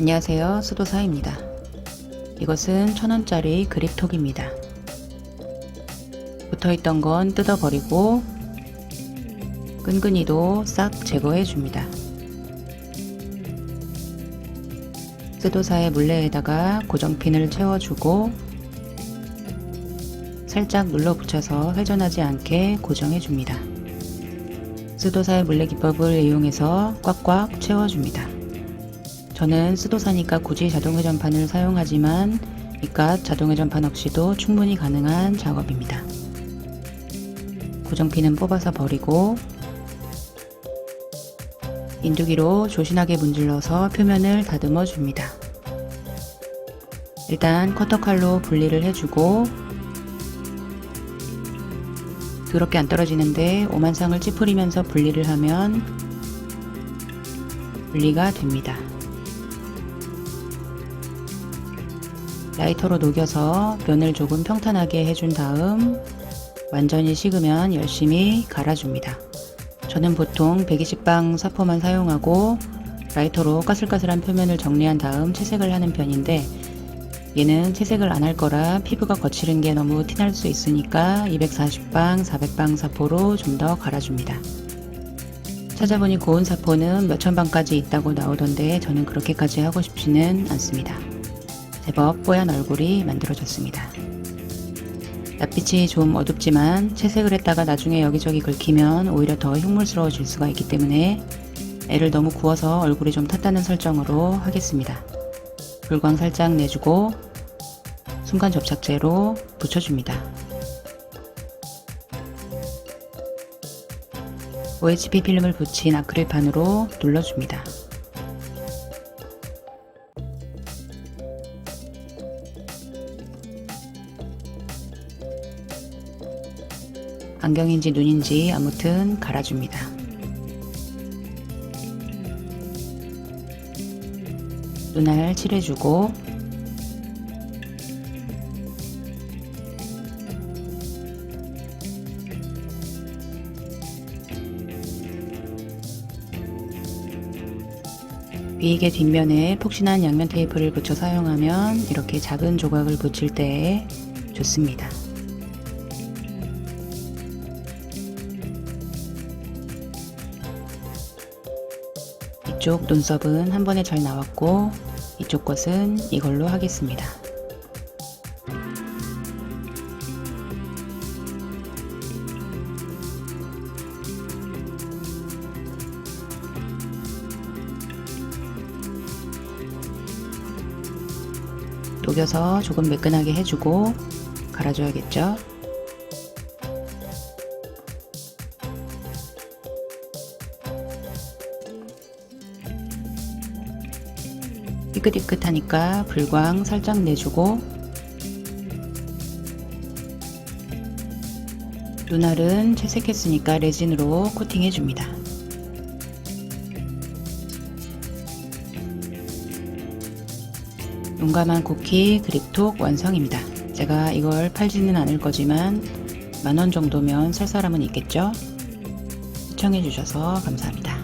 안녕하세요. 수도사입니다. 이것은 천원짜리 그립톡입니다. 붙어있던 건 뜯어버리고 끈끈이도 싹 제거해 줍니다. 스도사의 물레에다가 고정핀을 채워주고 살짝 눌러 붙여서 회전하지 않게 고정해 줍니다. 스도사의 물레 기법을 이용해서 꽉꽉 채워줍니다 저는 스도사니까 굳이 자동회전판을 사용하지만 이깟 자동회전판 없이도 충분히 가능한 작업입니다. 고정핀은 뽑아서 버리고 인두기로 조신하게 문질러서 표면을 다듬어 줍니다. 일단 커터칼로 분리를 해주고 더럽게 안 떨어지는데 오만상을 찌푸리면서 분리를 하면 분리가 됩니다. 라이터로 녹여서 면을 조금 평탄하게 해준 다음 완전히 식으면 열심히 갈아줍니다. 저는 보통 120방 사포만 사용하고 라이터로 까슬까슬한 표면을 정리한 다음 채색을 하는 편인데 얘는 채색을 안 할 거라 피부가 거칠은 게 너무 티날 수 있으니까 240방, 400방 사포로 좀 더 갈아줍니다. 찾아보니 고운 사포는 몇천 방까지 있다고 나오던데 저는 그렇게까지 하고 싶지는 않습니다. 제법 뽀얀 얼굴이 만들어졌습니다. 낯빛이 좀 어둡지만 채색을 했다가 나중에 여기저기 긁히면 오히려 더 흉물스러워질 수가 있기 때문에 애를 너무 구워서 얼굴이 좀 탔다는 설정으로 하겠습니다. 불광 살짝 내주고 순간 접착제로 붙여줍니다. OHP 필름을 붙인 아크릴판으로 눌러줍니다. 안경인지 눈인지 아무튼 갈아줍니다. 눈알 칠해주고 비익의 뒷면에 폭신한 양면 테이프를 붙여 사용하면 이렇게 작은 조각을 붙일 때 좋습니다. 이쪽 눈썹은 한 번에 잘 나왔고 이쪽 것은 이걸로 하겠습니다. 녹여서 조금 매끈하게 해주고 갈아줘야겠죠? 삐끗삐끗하니까 불광 살짝 내주고 눈알은 채색했으니까 레진으로 코팅해줍니다. 용감한 쿠키 그립톡 완성입니다. 제가 이걸 팔지는 않을 거지만 만원 정도면 살 사람은 있겠죠? 시청해주셔서 감사합니다.